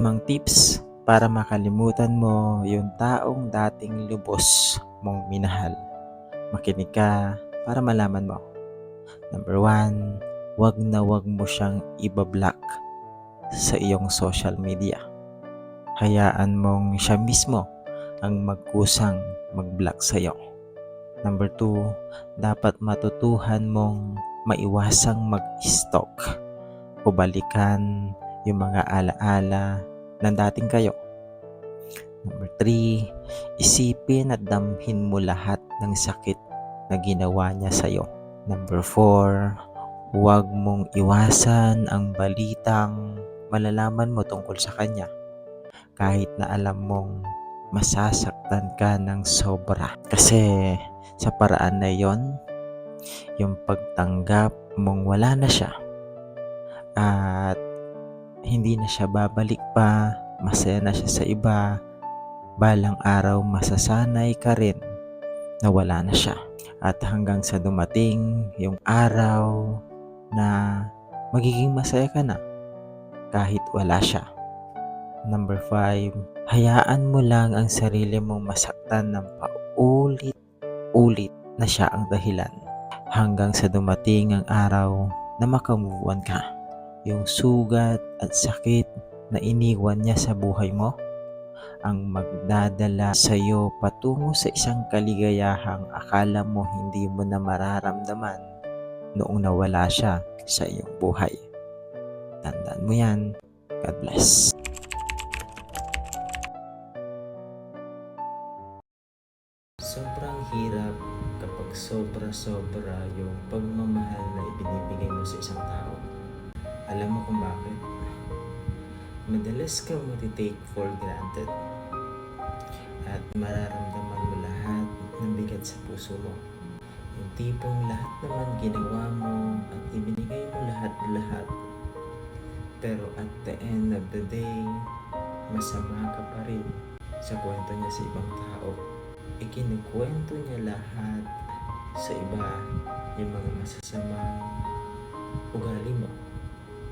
Mga tips para makalimutan mo yung taong dating lubos mong minahal. Makinig ka para malaman mo. Number one, wag na wag mo siyang ibablock sa iyong social media. Hayaan mong siya mismo ang magkusang mag-block sa iyo. Number two, dapat matutuhan mong maiwasang mag-stalk o balikan yung mga alaala ng dating kayo. Number three, isipin at damhin mo lahat ng sakit na ginawa niya sa'yo. Number four, huwag mong iwasan ang balitang malalaman mo tungkol sa kanya. Kahit na alam mong masasaktan ka ng sobra. Kasi sa paraan na yon, yung pagtanggap mong wala na siya at hindi na siya babalik pa, masaya na siya sa iba, balang araw masasanay ka rin na wala na siya. At hanggang sa dumating yung araw na magiging masaya ka na kahit wala siya. Number 5, hayaan mo lang ang sarili mong masaktan ng paulit-ulit na siya ang dahilan hanggang sa dumating ang araw na makamuwan ka yung sugat at sakit na iniwan niya sa buhay mo ang magdadala sa iyo patungo sa isang kaligayahang akala mo hindi mo na mararamdaman noong nawala siya sa iyong buhay. Tandaan mo yan. God bless. Sobrang hirap kapag sobra-sobra yung pagmamahal na ibinibigay mo sa isang tao. Alam mo kung bakit? Madalas kang matitake for granted at mararamdaman mo lahat ng bigat sa puso mo. Yung tipong lahat naman ginawa mo at ibinigay mo lahat-lahat. Pero at the end of the day, masama ka pa rin sa kwento niya sa ibang tao. Ikinukwento niya lahat sa iba yung mga masasamang ugali mo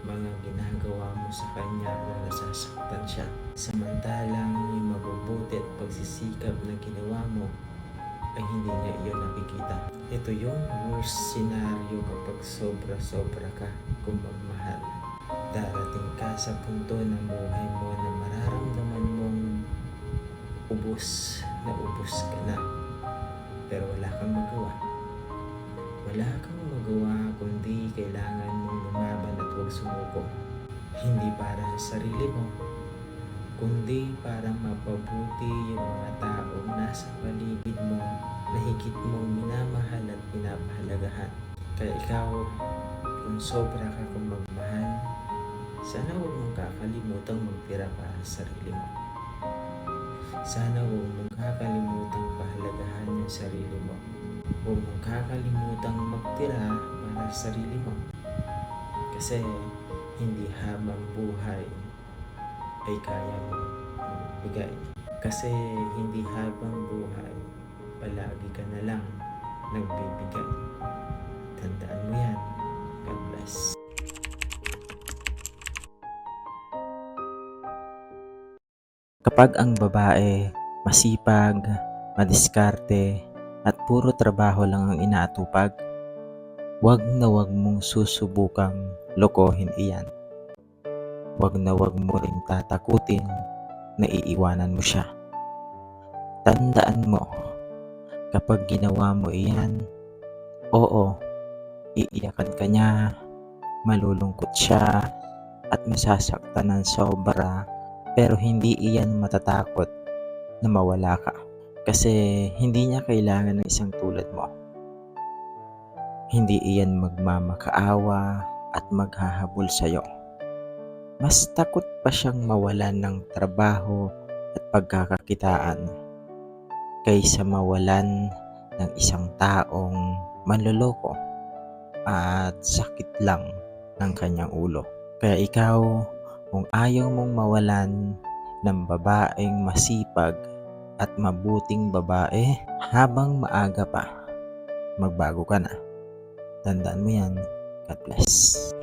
mga ginagawa mo sa kanya na nasasaktan siya. Samantalang yung mabubuti at pagsisikap na ginawa mo ay hindi niya iyon nakikita. Ito yung worst scenario kapag sobra-sobra ka kung magmahal. Darating ka sa punto ng buhay mo na mararamdaman mong ubos na ubos ka na. Pero wala kang magawa. Wala kang magawa kundi kailangan mong lumaban at huwag sumuko. Hindi para sa sarili mo, kundi para mapabuti yung mga taong nasa paligid mo na higit mong minamahal at pinapahalagahan. Kaya ikaw, kung sobra ka kung magmahal, sana huwag mong kakalimutang magtira para sa sarili mo. Sana huwag mong kakalimutang pahalagahan yung sarili mo. Huwag mong kakalimutang magtira para sa sarili mo. Kasi hindi habang buhay ay kaya mo bigay. Kasi hindi habang buhay, palagi ka na lang nagbibigay. Tandaan mo yan. God bless. Kapag ang babae masipag, madiskarte, at puro trabaho lang ang inaatupag, wag na wag mong susubukang lokohin iyan. Wag na wag mo ring tatakutin na iiwanan mo siya. Tandaan mo, kapag ginawa mo iyan, oo, iiyakan ka niya, malulungkot siya, at masasaktan ng sobra, pero hindi iyan matatakot na mawala ka. Kasi hindi niya kailangan ng isang tulad mo. Hindi iyan magmamakaawa at maghahabol sa iyo. Mas takot pa siyang mawalan ng trabaho at pagkakakitaan kaysa mawalan ng isang taong manloloko at sakit lang ng kanyang ulo. Kaya ikaw, kung ayaw mong mawalan ng babaeng masipag at mabuting babae habang maaga pa, magbago ka na. Tandaan mo yan. God bless.